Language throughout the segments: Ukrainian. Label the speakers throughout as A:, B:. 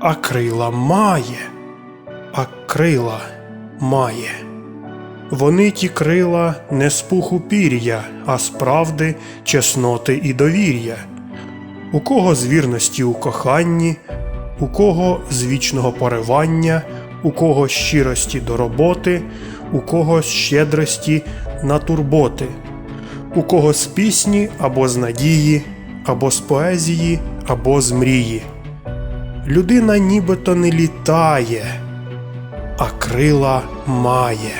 A: а крила має, а крила має. Вони ті крила не з пуху пір'я, а з правди, чесноти і довір'я. У кого з вірності у коханні, у кого з вічного поривання, у кого щирості до роботи, у кого щедрості на турботи, у кого з пісні або з надії, або з поезії, або з мрії. Людина нібито не літає, а крила має,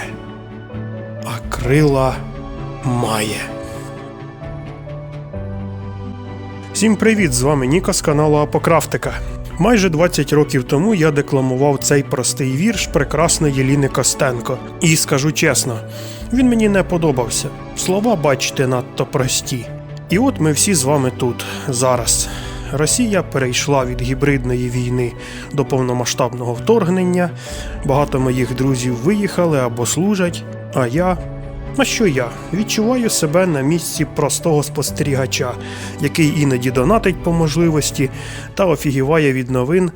A: а крила має. Всім привіт! З вами Ніко з каналу Апокрафтика. Майже 20 років тому я декламував цей простий вірш прекрасної Єліни Костенко. І скажу чесно, він мені не подобався. Слова, бачите, надто прості. І от ми всі з вами тут зараз. Росія перейшла від гібридної війни до повномасштабного вторгнення. Багато моїх друзів виїхали або служать. А я а що я? Відчуваю себе на місці простого спостерігача, який іноді донатить по можливості та офігіває від новин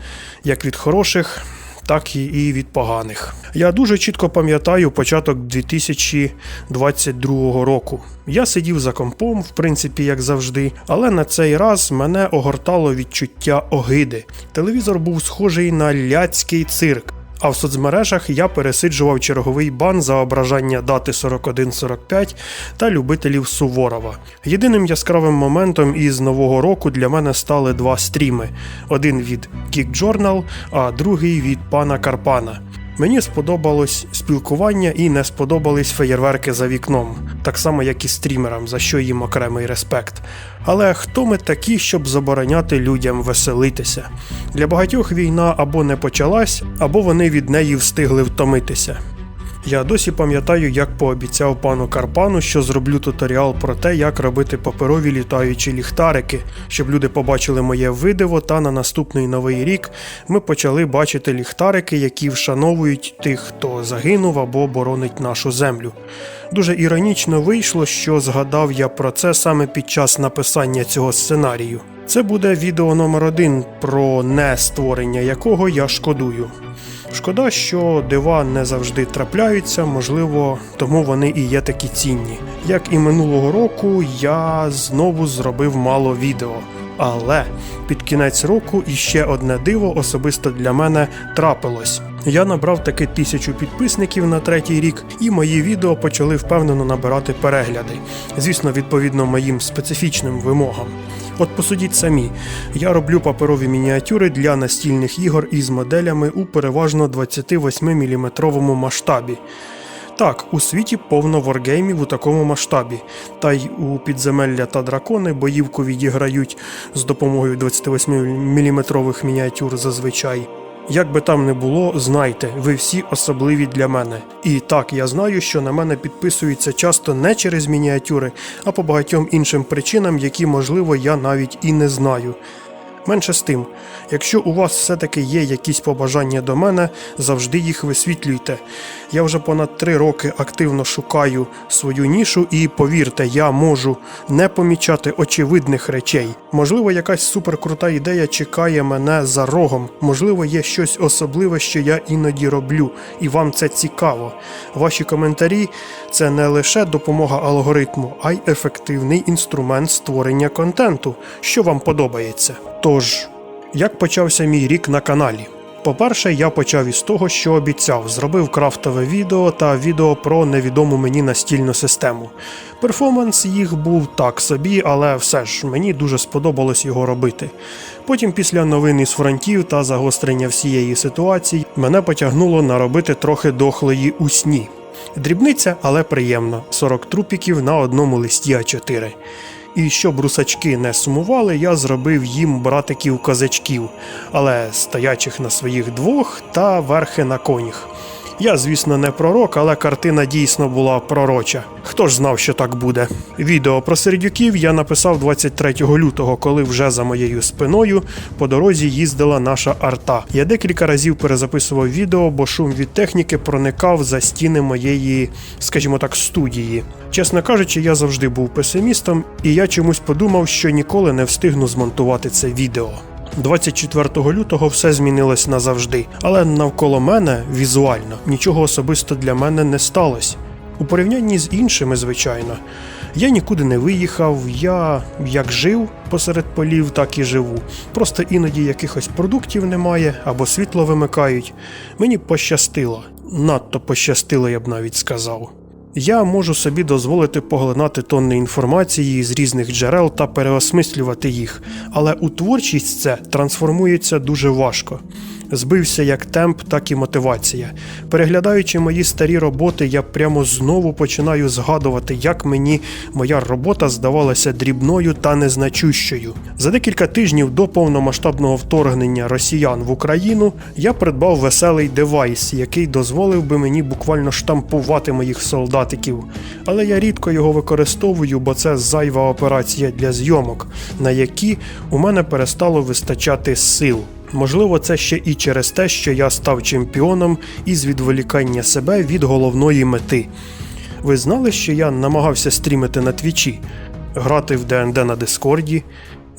A: як від хороших, так і від поганих. Я дуже чітко пам'ятаю початок 2022 року. Я сидів за компом, в принципі, як завжди, але на цей раз мене огортало відчуття огиди. Телевізор був схожий на ляцький цирк. А в соцмережах я пересиджував черговий бан за ображання дати 4145 та любителів Суворова. Єдиним яскравим моментом із нового року для мене стали два стріми: один від Geek Journal, а другий від пана Карпана. Мені сподобалось спілкування і не сподобались феєрверки за вікном, так само як і стрімерам, за що їм окремий респект. Але хто ми такі, щоб забороняти людям веселитися? Для багатьох війна або не почалась, або вони від неї встигли втомитися. Я досі пам'ятаю, як пообіцяв пану Карпану, що зроблю туторіал про те, як робити паперові літаючі ліхтарики, щоб люди побачили моє видиво, та на наступний новий рік ми почали бачити ліхтарики, які вшановують тих, хто загинув або боронить нашу землю. Дуже іронічно вийшло, що згадав я про це саме під час написання цього сценарію. Це буде відео номер один про не створення якого я шкодую. Шкода, що дива не завжди трапляються, можливо, тому вони і є такі цінні. Як і минулого року, я знову зробив мало відео. Але під кінець року іще одне диво особисто для мене трапилось. Я набрав таки тисячу підписників на третій рік, і мої відео почали впевнено набирати перегляди. Звісно, відповідно моїм специфічним вимогам. От посудіть самі, я роблю паперові мініатюри для настільних ігор із моделями у переважно 28-мм масштабі. Так, у світі повно воргеймів у такому масштабі, та й у підземелля та дракони боївку відіграють з допомогою 28-мм мініатюр зазвичай. Як би там не було, знайте, ви всі особливі для мене. І так, я знаю, що на мене підписуються часто не через мініатюри, а по багатьом іншим причинам, які, можливо, я навіть і не знаю. Менше з тим, якщо у вас все-таки є якісь побажання до мене, завжди їх висвітлюйте. Я вже понад три роки активно шукаю свою нішу, і повірте, я можу не помічати очевидних речей. Можливо, якась суперкрута ідея чекає мене за рогом. Можливо, є щось особливе, що я іноді роблю, і вам це цікаво. Ваші коментарі це не лише допомога алгоритму, а й ефективний інструмент створення контенту, що вам подобається. Тож, як почався мій рік на каналі? По-перше, я почав із того, що обіцяв, зробив крафтове відео та відео про невідому мені настільну систему. Перформанс їх був так собі, але все ж мені дуже сподобалось його робити. Потім, після новин із фронтів та загострення всієї ситуації, мене потягнуло наробити трохи дохлої у сні. Дрібниця, але приємно 40 трупіків на одному листі А4. І щоб русачки не сумували, я зробив їм братиків козачків, але стоячих на своїх двох та верхи на конях. Я, звісно, не пророк, але картина дійсно була пророча. Хто ж знав, що так буде? Відео про сердюків я написав 23 лютого, коли вже за моєю спиною по дорозі їздила наша арта. Я декілька разів перезаписував відео, бо шум від техніки проникав за стіни моєї, скажімо так, студії. Чесно кажучи, я завжди був песимістом, і я чомусь подумав, що ніколи не встигну змонтувати це відео. 24 лютого все змінилось назавжди, але навколо мене візуально нічого особисто для мене не сталося. У порівнянні з іншими, звичайно, я нікуди не виїхав, я як жив посеред полів, так і живу. Просто іноді якихось продуктів немає або світло вимикають. Мені пощастило, надто пощастило, я б навіть сказав. Я можу собі дозволити поглинати тонни інформації з різних джерел та переосмислювати їх, але у творчість це трансформується дуже важко. Збився як темп, так і мотивація. Переглядаючи мої старі роботи, я прямо знову починаю згадувати, як мені моя робота здавалася дрібною та незначущою. За декілька тижнів до повномасштабного вторгнення росіян в Україну я придбав веселий девайс, який дозволив би мені буквально штампувати моїх солдатиків. Але я рідко його використовую, бо це зайва операція для зйомок, на які у мене перестало вистачати сил. Можливо, це ще і через те, що я став чемпіоном із відволікання себе від головної мети. Ви знали, що я намагався стрімити на твічі, грати в ДНД на Дискорді,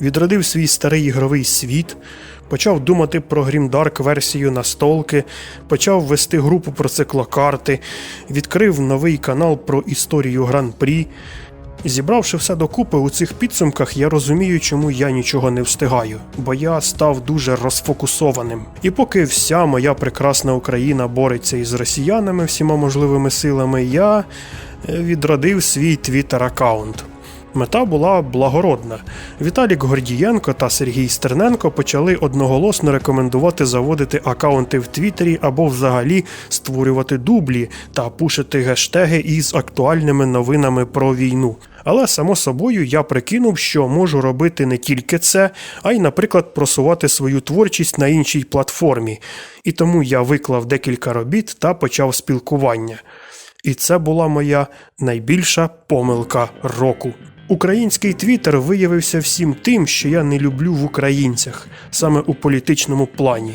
A: відродив свій старий ігровий світ, почав думати про грімдарк версію настолки, почав вести групу про циклокарти, відкрив новий канал про історію гран-прі. Зібравши все докупи у цих підсумках, я розумію, чому я нічого не встигаю, бо я став дуже розфокусованим. І поки вся моя прекрасна Україна бореться із росіянами всіма можливими силами, я е, відродив свій твіттер аккаунт. Мета була благородна. Віталік Гордієнко та Сергій Стерненко почали одноголосно рекомендувати заводити акаунти в Твіттері або взагалі створювати дублі та пушити гештеги із актуальними новинами про війну. Але само собою я прикинув, що можу робити не тільки це, а й, наприклад, просувати свою творчість на іншій платформі. І тому я виклав декілька робіт та почав спілкування. І це була моя найбільша помилка року. Український твіттер виявився всім тим, що я не люблю в українцях, саме у політичному плані.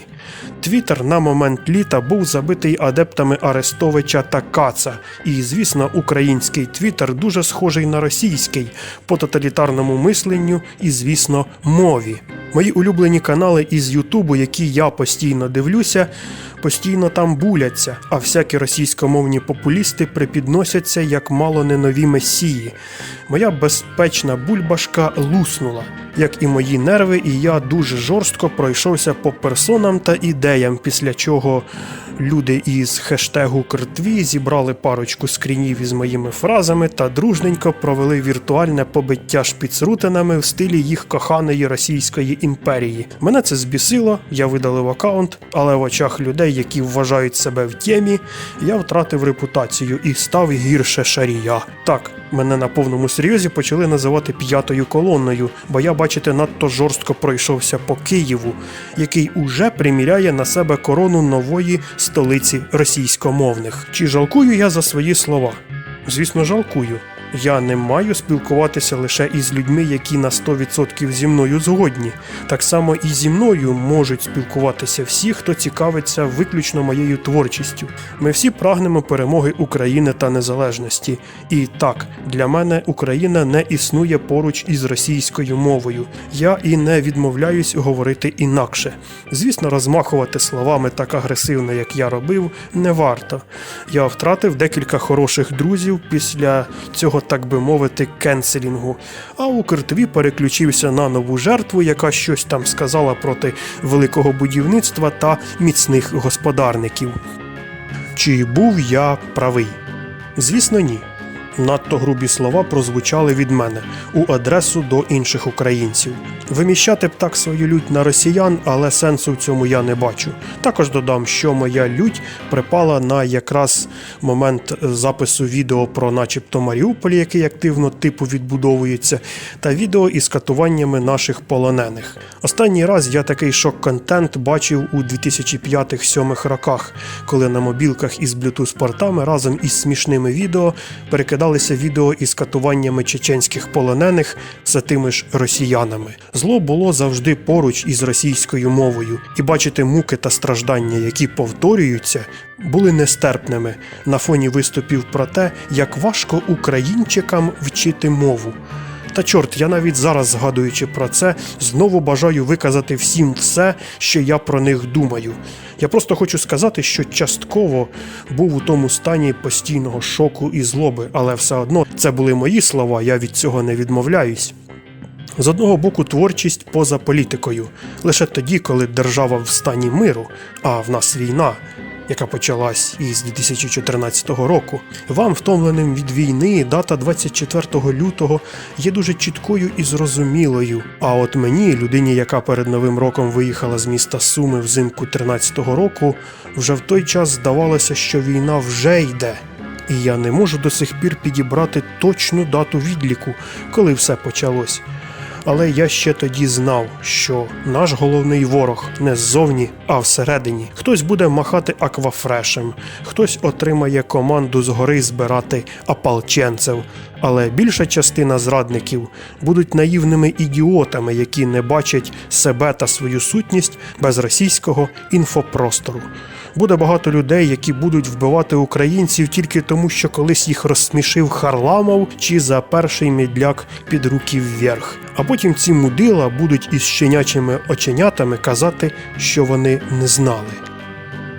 A: Твіттер на момент літа був забитий адептами Арестовича та Каца, і, звісно, український твіттер дуже схожий на російський по тоталітарному мисленню і, звісно, мові. Мої улюблені канали із Ютубу, які я постійно дивлюся, постійно там буляться, а всякі російськомовні популісти припідносяться як мало не нові месії. Моя безпечна бульбашка луснула, як і мої нерви, і я дуже жорстко пройшовся по персонам та ідеям, після чого люди із хештегу Кртві зібрали парочку скрінів із моїми фразами та дружненько провели віртуальне побиття шпіцрутинами в стилі їх коханої Російської імперії. Мене це збісило, я видалив аккаунт, але в очах людей, які вважають себе в темі, я втратив репутацію і став гірше шарія. Так, мене на повному серйозі почали називати п'ятою колонною, бо я, бачите, надто жорстко пройшовся по Києву, який уже приміряє на себе корону нової столиці російськомовних. Чи жалкую я за свої слова? Звісно, жалкую. Я не маю спілкуватися лише із людьми, які на 100% зі мною згодні. Так само і зі мною можуть спілкуватися всі, хто цікавиться виключно моєю творчістю. Ми всі прагнемо перемоги України та незалежності. І так, для мене Україна не існує поруч із російською мовою. Я і не відмовляюсь говорити інакше. Звісно, розмахувати словами так агресивно, як я робив, не варто. Я втратив декілька хороших друзів після цього, так би мовити, кенселінгу. А у Киртві переключився на нову жертву, яка щось там сказала проти великого будівництва та міцних господарників. Чи був я правий? Звісно, ні. Надто грубі слова прозвучали від мене у адресу до інших українців. Виміщати б так свою лють на росіян, але сенсу в цьому я не бачу. Також додам, що моя лють припала на якраз момент запису відео про, начебто, Маріуполь, який активно типу відбудовується, та відео із катуваннями наших полонених. Останній раз я такий шок-контент бачив у 2005-2007 роках, коли на мобілках із Bluetooth-портами разом із смішними відео перекидалися відео із катуваннями чеченських полонених за тими ж росіянами. Зло було завжди поруч із російською мовою, і бачити муки та страждання, які повторюються, були нестерпними на фоні виступів про те, як важко українчикам вчити мову. Та чорт, я навіть зараз, згадуючи про це, знову бажаю виказати всім все, що я про них думаю. Я просто хочу сказати, що частково був у тому стані постійного шоку і злоби, але все одно це були мої слова, я від цього не відмовляюсь. З одного боку, творчість поза політикою. Лише тоді, коли держава в стані миру, а в нас війна, яка почалась із 2014 року. Вам, втомленим від війни, дата 24 лютого є дуже чіткою і зрозумілою. А от мені, людині, яка перед новим роком виїхала з міста Суми взимку 13-го року, вже в той час здавалося, що війна вже йде. І я не можу до сих пір підібрати точну дату відліку, коли все почалось. Але я ще тоді знав, що наш головний ворог не ззовні, а всередині. Хтось буде махати аквафрешем, хтось отримає команду згори збирати ополченцев. Але більша частина зрадників будуть наївними ідіотами, які не бачать себе та свою сутність без російського інфопростору. Буде багато людей, які будуть вбивати українців тільки тому, що колись їх розсмішив Харламов чи за перший мідляк під руки вверх. А потім ці мудила будуть із щенячими оченятами казати, що вони не знали.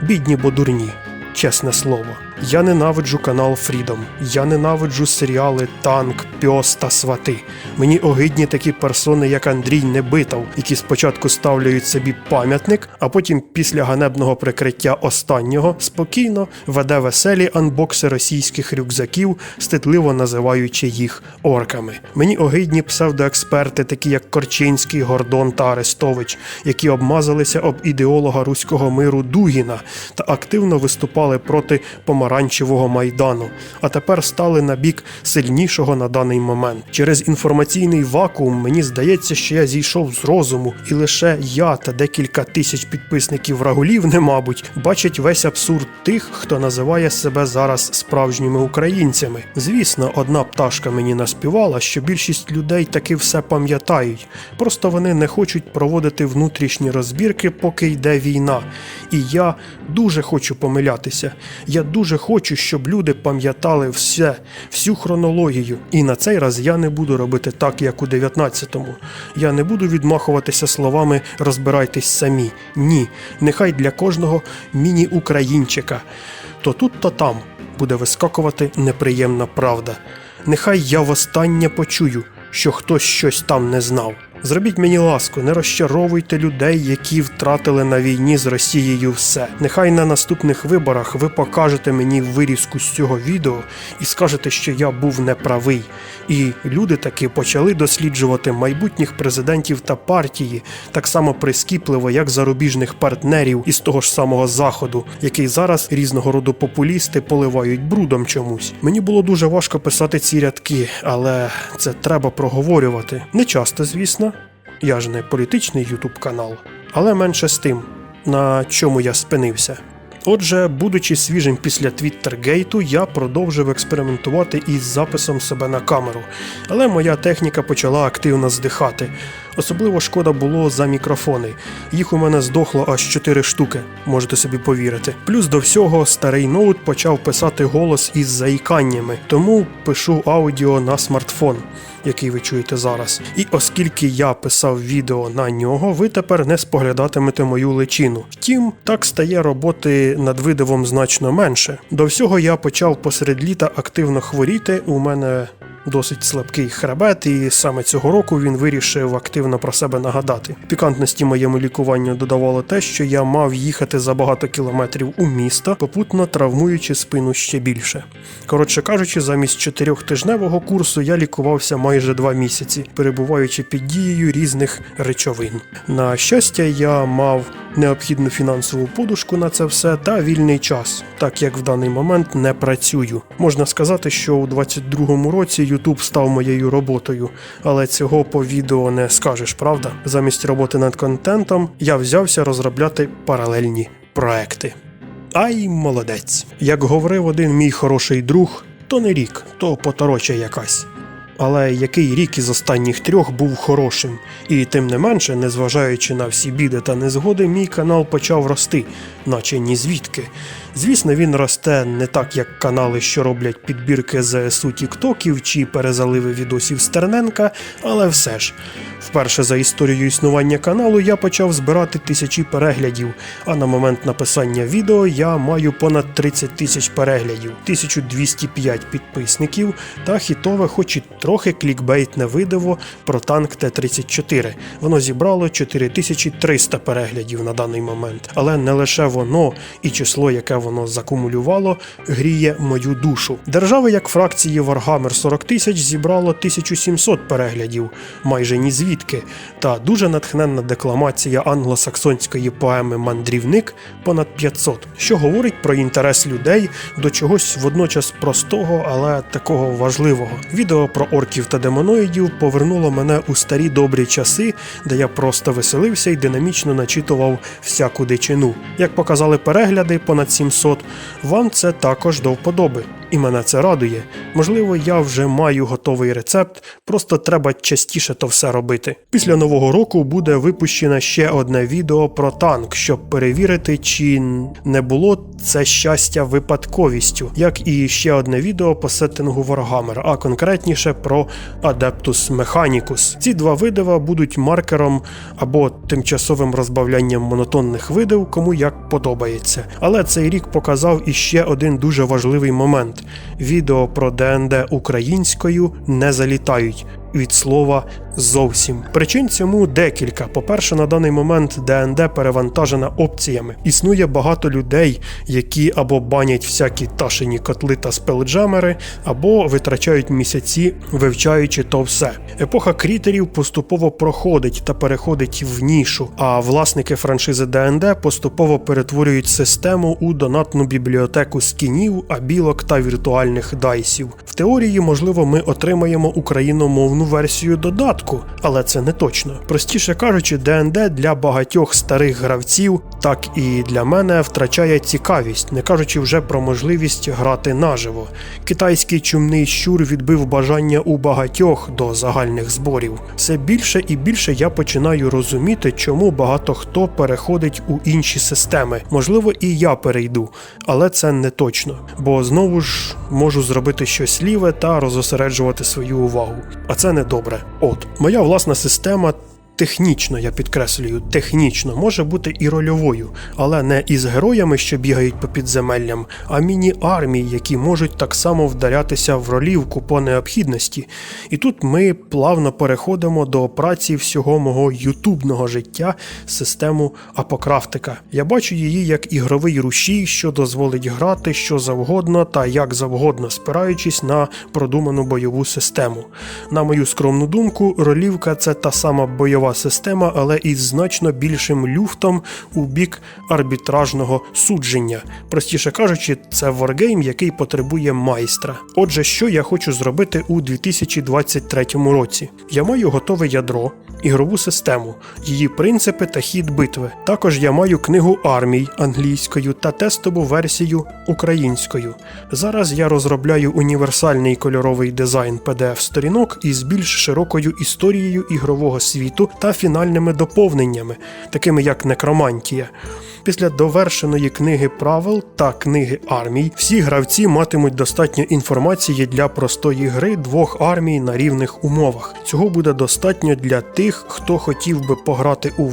A: Бідні бо дурні, чесне слово. Я ненавиджу канал Freedom. Я ненавиджу серіали Танк, Пьос та Свати. Мені огидні такі персони, як Андрій Небитов, які спочатку ставляють собі пам'ятник, а потім після ганебного прикриття останнього спокійно веде веселі анбокси російських рюкзаків, стидливо називаючи їх орками. Мені огидні псевдоексперти, такі як Корчинський, Гордон та Арестович, які обмазалися об ідеолога руського миру Дугіна та активно виступали проти помаранчевого майдану, а тепер стали на бік сильнішого на даний момент. Через інформаційний вакуум мені здається, що я зійшов з розуму, і лише я та декілька тисяч підписників рагулів, не мабуть, бачать весь абсурд тих, хто називає себе зараз справжніми українцями. Звісно, одна пташка мені наспівала, що більшість людей таки все пам'ятають. Просто вони не хочуть проводити внутрішні розбірки, поки йде війна. І я дуже хочу помилятися. Я дуже хочу, щоб люди пам'ятали все, всю хронологію. І на цей раз я не буду робити так, як у 19-му. Я не буду відмахуватися словами розбирайтесь самі. Ні, нехай для кожного міні-українчика. То тут, то там буде вискакувати неприємна правда. Нехай я востаннє почую, що хтось щось там не знав. Зробіть мені ласку, не розчаровуйте людей, які втратили на війні з Росією все. Нехай на наступних виборах ви покажете мені вирізку з цього відео і скажете, що я був неправий. І люди таки почали досліджувати майбутніх президентів та партії так само прискіпливо, як зарубіжних партнерів із того ж самого заходу, який зараз різного роду популісти поливають брудом чомусь. Мені було дуже важко писати ці рядки, але це треба проговорювати. Не часто, звісно. Я ж не політичний ютуб канал, але менше з тим, на чому я спинився. Отже, будучи свіжим після Твіттергейту, я продовжив експериментувати із записом себе на камеру, але моя техніка почала активно здихати. Особливо шкода було за мікрофони. Їх у мене здохло аж 4 штуки, можете собі повірити. Плюс до всього старий ноут почав писати голос із заїканнями, тому пишу аудіо на смартфон. Який ви чуєте зараз. І оскільки я писав відео на нього, ви тепер не споглядатимете мою личину. Втім, так стає роботи над видивом значно менше. До всього я почав посеред літа активно хворіти. У мене досить слабкий хребет, і саме цього року він вирішив активно про себе нагадати. Пікантності моєму лікуванню додавало те, що я мав їхати за багато кілометрів у місто, попутно травмуючи спину ще більше. Коротше кажучи, замість чотирьохтижневого курсу я лікувався майже два місяці, перебуваючи під дією різних речовин. На щастя, я мав необхідну фінансову подушку на це все та вільний час, так як в даний момент не працюю. Можна сказати, що у 22-му році YouTube став моєю роботою, але цього по відео не скажеш, правда? Замість роботи над контентом я взявся розробляти паралельні проекти. Ай, молодець. Як говорив один мій хороший друг, то не рік, то потороча якась. Але який рік із останніх трьох був хорошим, і тим не менше, незважаючи на всі біди та незгоди, мій канал почав рости, наче ні звідки. Звісно, він росте не так, як канали, що роблять підбірки ЗСУ Тіктоків чи перезаливи відосів Стерненка, але все ж. Вперше за історію існування каналу я почав збирати тисячі переглядів, а на момент написання відео я маю понад 30 тисяч переглядів, 1205 підписників та хітове, хоч і трохи клікбейтне видео про танк Т-34. Воно зібрало 4300 переглядів на даний момент. Але не лише воно і число, яке воно закумулювало, гріє мою душу. Держави, як фракції Warhammer 40 тисяч, зібрало 1700 переглядів, майже ні звідки, та дуже натхненна декламація англосаксонської поеми Мандрівник понад 500, що говорить про інтерес людей до чогось водночас простого, але такого важливого. Відео про орків та демоноїдів повернуло мене у старі добрі часи, де я просто веселився і динамічно начитував всяку дичину. Як показали перегляди понад 700, вам це також до вподоби. І мене це радує. Можливо, я вже маю готовий рецепт, просто треба частіше то все робити. Після нового року буде випущено ще одне відео про танк, щоб перевірити, чи не було це щастя випадковістю, як і ще одне відео по сеттингу Warhammer, а конкретніше про Adeptus Mechanicus. Ці два видива будуть маркером або тимчасовим розбавлянням монотонних видив, кому як подобається. Але цей рік показав іще один дуже важливий момент: відео про ДНД українською не залітають. Від слова зовсім причин цьому декілька. По-перше, на даний момент ДНД перевантажена опціями. Існує багато людей, які або банять всякі ташені котли та спелджамери, або витрачають місяці, вивчаючи то все. Епоха крітерів поступово проходить та переходить в нішу, а власники франшизи ДНД поступово перетворюють систему у донатну бібліотеку скінів, абілок та віртуальних дайсів. В теорії, можливо, ми отримаємо україномовну версію додатку, але це не точно. Простіше кажучи, ДНД для багатьох старих гравців, так і для мене втрачає цікавість, не кажучи вже про можливість грати наживо. Китайський чумний щур відбив бажання у багатьох до загальних зборів. Все більше і більше я починаю розуміти, чому багато хто переходить у інші системи. Можливо, і я перейду, але це не точно, бо знову ж можу зробити щось ліве та розосереджувати свою увагу. А це не добре. От моя власна система. Технічно, я підкреслюю, технічно може бути і рольовою, але не із героями, що бігають по підземеллям, а міні-армії, які можуть так само вдарятися в ролівку по необхідності. І тут ми плавно переходимо до праці всього мого ютубного життя систему апокрафтика. Я бачу її як ігровий рушій, що дозволить грати що завгодно та як завгодно, спираючись на продуману бойову систему. На мою скромну думку, ролівка це та сама бойова система, але із значно більшим люфтом у бік арбітражного судження. Простіше кажучи, це варгейм, який потребує майстра. Отже, що я хочу зробити у 2023 році? Я маю готове ядро, ігрову систему, її принципи та хід битви. Також я маю книгу армій англійською та тестову версію українською. Зараз я розробляю універсальний кольоровий дизайн pdf сторінок із більш широкою історією ігрового світу та фінальними доповненнями, такими як некромантія. Після довершеної книги правил та книги армій всі гравці матимуть достатньо інформації для простої гри двох армій на рівних умовах. Цього буде достатньо для тих, хто хотів би пограти у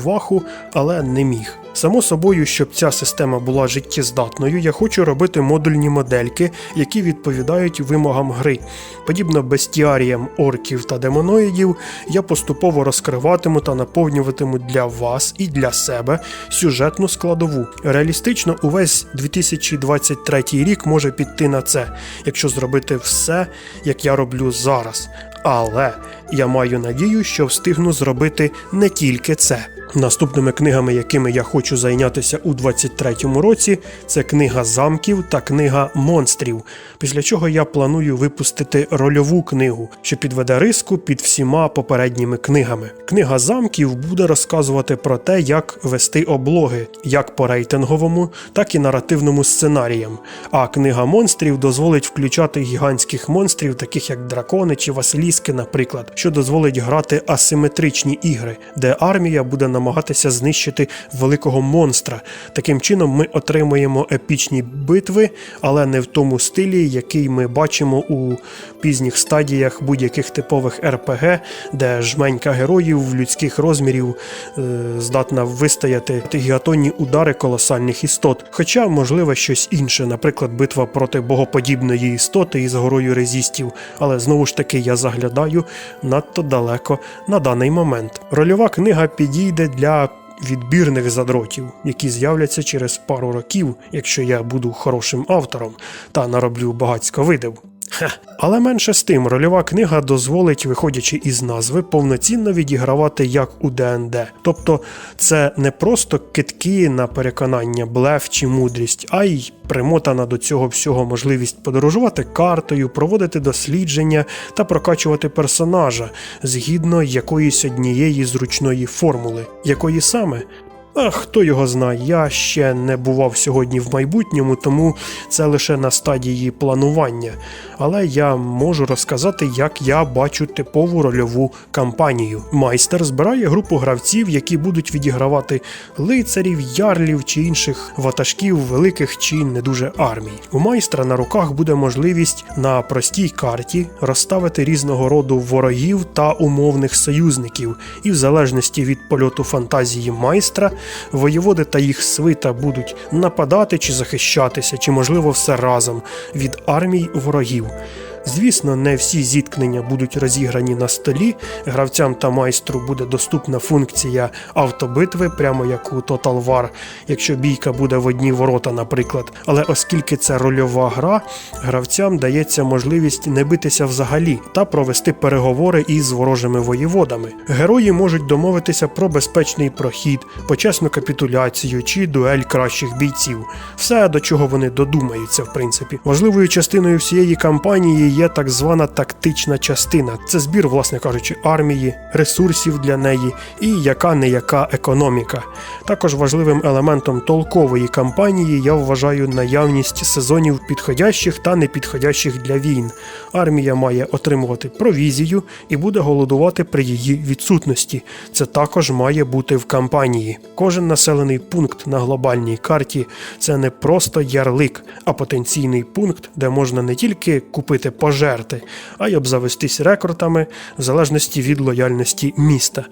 A: але не міг. Само собою, щоб ця система була життєздатною, я хочу робити модульні модельки, які відповідають вимогам гри. Подібно бестіаріям орків та демоноїдів, я поступово розкриватиму та наповнюватиму для вас і для себе сюжетну складову. Реалістично, увесь 2023 рік може піти на це, якщо зробити все, як я роблю зараз. Але я маю надію, що встигну зробити не тільки це. Наступними книгами, якими я хочу зайнятися у 23-му році, це книга замків та книга монстрів. Після чого я планую випустити рольову книгу, що підведе риску під всіма попередніми книгами. Книга замків буде розказувати про те, як вести облоги, як по рейтинговому, так і наративному сценаріям. А книга монстрів дозволить включати гігантських монстрів, таких як дракони чи Василіски, наприклад, що дозволить грати асиметричні ігри, де армія буде намагатися знищити великого монстра. Таким чином ми отримуємо епічні битви, але не в тому стилі, який ми бачимо у пізніх стадіях будь-яких типових РПГ, де жменька героїв людських розмірів е, здатна вистояти гігатонні удари колосальних істот. Хоча, можливо, щось інше, наприклад, битва проти богоподібної істоти із горою резістів, але знову ж таки я заглядаю надто далеко на даний момент. Рольова книга підійде для відбірних задротів, які з'являться через пару років, якщо я буду хорошим автором та нароблю багацько видив. Але менше з тим, рольова книга дозволить, виходячи із назви, повноцінно відігравати як у ДНД. Тобто це не просто китки на переконання, блеф чи мудрість, а й примотана до цього всього можливість подорожувати картою, проводити дослідження та прокачувати персонажа згідно якоїсь однієї зручної формули, якої саме. А хто його знає, я ще не бував сьогодні в майбутньому, тому це лише на стадії планування. Але я можу розказати, як я бачу типову рольову кампанію. Майстер збирає групу гравців, які будуть відігравати лицарів, ярлів чи інших ватажків великих чи не дуже армій. У майстра на руках буде можливість на простій карті розставити різного роду ворогів та умовних союзників, і в залежності від польоту фантазії майстра воєводи та їх свита будуть нападати чи захищатися, чи можливо все разом від армій ворогів. Звісно, не всі зіткнення будуть розіграні на столі. Гравцям та майстру буде доступна функція автобитви, прямо як у Total War, якщо бійка буде в одні ворота, наприклад. Але оскільки це рольова гра, гравцям дається можливість не битися взагалі та провести переговори із ворожими воєводами. Герої можуть домовитися про безпечний прохід, почесну капітуляцію чи дуель кращих бійців. Все до чого вони додумаються, в принципі. Важливою частиною всієї кампанії є так звана тактична частина. Це збір, власне кажучи, армії, ресурсів для неї і яка не яка економіка. Також важливим елементом толкової кампанії я вважаю наявність сезонів підходящих та непідходящих для війн. Армія має отримувати провізію і буде голодувати при її відсутності. Це також має бути в кампанії. Кожен населений пункт на глобальній карті це не просто ярлик, а потенційний пункт, де можна не тільки купити пожерти, а й обзавестись рекордами в залежності від лояльності міста.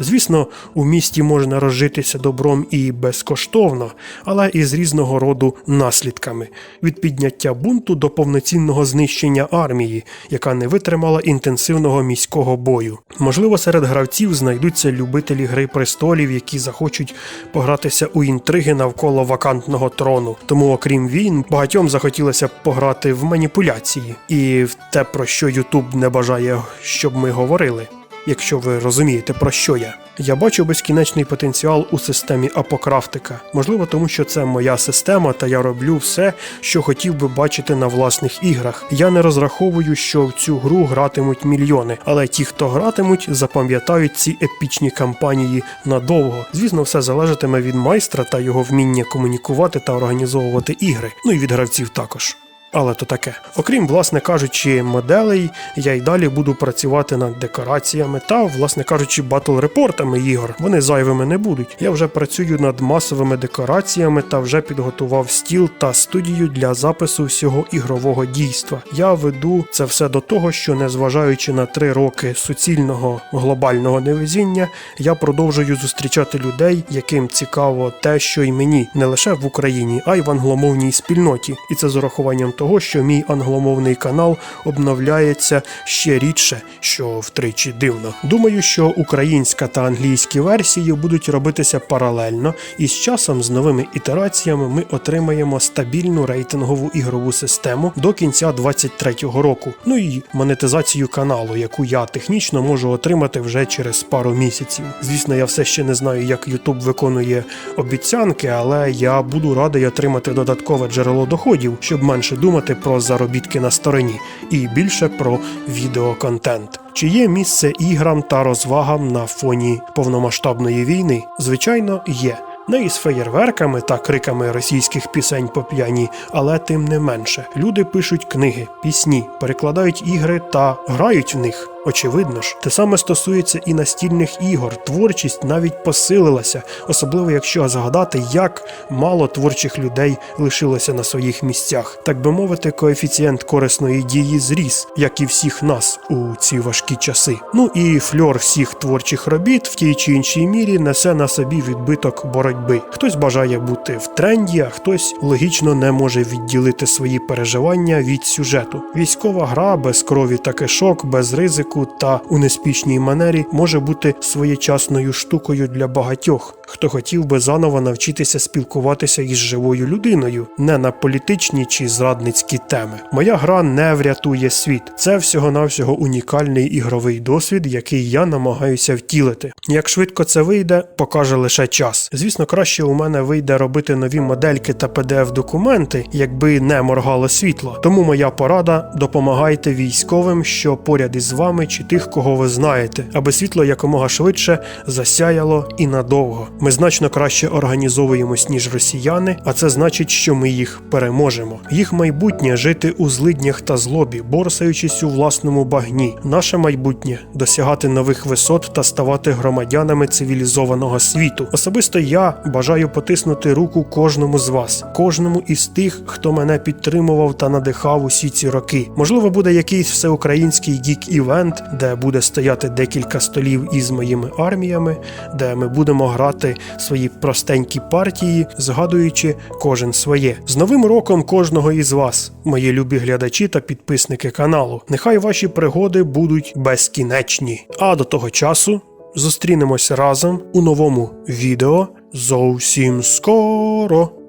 A: Звісно, у місті можна розжитися добром і безкоштовно, але і з різного роду наслідками від підняття бунту до повноцінного знищення армії, яка не витримала інтенсивного міського бою. Можливо, серед гравців знайдуться любителі гри престолів, які захочуть погратися у інтриги навколо вакантного трону. Тому, окрім війн, багатьом захотілося б пограти в маніпуляції і в те, про що Ютуб не бажає, щоб ми говорили. Якщо ви розумієте, про що я. Я бачу безкінечний потенціал у системі апокрафтика. Можливо, тому що це моя система, та я роблю все, що хотів би бачити на власних іграх. Я не розраховую, що в цю гру гратимуть мільйони, але ті, хто гратимуть, запам'ятають ці епічні кампанії надовго. Звісно, все залежатиме від майстра та його вміння комунікувати та організовувати ігри, ну і від гравців також. Але то таке. Окрім, власне кажучи, моделей, я й далі буду працювати над декораціями та, власне кажучи, батл-репортами ігор. Вони зайвими не будуть. Я вже працюю над масовими декораціями та вже підготував стіл та студію для запису всього ігрового дійства. Я веду це все до того, що незважаючи на три роки суцільного глобального невезіння, я продовжую зустрічати людей, яким цікаво те, що й мені, не лише в Україні, а й в англомовній спільноті. І це з урахуванням того, що мій англомовний канал обновляється ще рідше, що втричі дивно. Думаю, що українська та англійські версії будуть робитися паралельно, і з часом з новими ітераціями ми отримаємо стабільну рейтингову ігрову систему до кінця 2023 року. Ну і монетизацію каналу, яку я технічно можу отримати вже через пару місяців. Звісно, я все ще не знаю, як YouTube виконує обіцянки, але я буду радий отримати додаткове джерело доходів, щоб менше думати про заробітки на стороні і більше про відеоконтент. Чи є місце іграм та розвагам на фоні повномасштабної війни? Звичайно, є. Не із феєрверками та криками російських пісень по п'яні, але тим не менше. Люди пишуть книги, пісні, перекладають ігри та грають в них. Очевидно ж, те саме стосується і настільних ігор. Творчість навіть посилилася, особливо якщо згадати, як мало творчих людей лишилося на своїх місцях. Так би мовити, коефіцієнт корисної дії зріс, як і всіх нас у ці важкі часи. Ну і фльор всіх творчих робіт в тій чи іншій мірі несе на собі відбиток боротьби. Хтось бажає бути в тренді, а хтось логічно не може відділити свої переживання від сюжету. Військова гра без крові та кишок, без ризику та у неспішній манері може бути своєчасною штукою для багатьох, хто хотів би заново навчитися спілкуватися із живою людиною, не на політичні чи зрадницькі теми. Моя гра не врятує світ. Це всього-навсього унікальний ігровий досвід, який я намагаюся втілити. Як швидко це вийде, покаже лише час. Звісно, краще у мене вийде робити нові модельки та pdf документи, якби не моргало світло. Тому моя порада допомагайте військовим, що поряд із вами чи тих, кого ви знаєте, аби світло якомога швидше засяяло і надовго. Ми значно краще організовуємось, ніж росіяни, а це значить, що ми їх переможемо. Їх майбутнє жити у злиднях та злобі, борсаючись у власному багні. Наше майбутнє досягати нових висот та ставати громадянами цивілізованого світу. Особисто я бажаю потиснути руку кожному з вас, кожному із тих, хто мене підтримував та надихав усі ці роки. Можливо, буде якийсь всеукраїнський гік-івент, де буде стояти декілька столів із моїми арміями, де ми будемо грати свої простенькі партії, згадуючи кожен своє. З новим роком кожного із вас, мої любі глядачі та підписники каналу. Нехай ваші пригоди будуть безкінечні. А до того часу зустрінемось разом у новому відео зовсім скоро.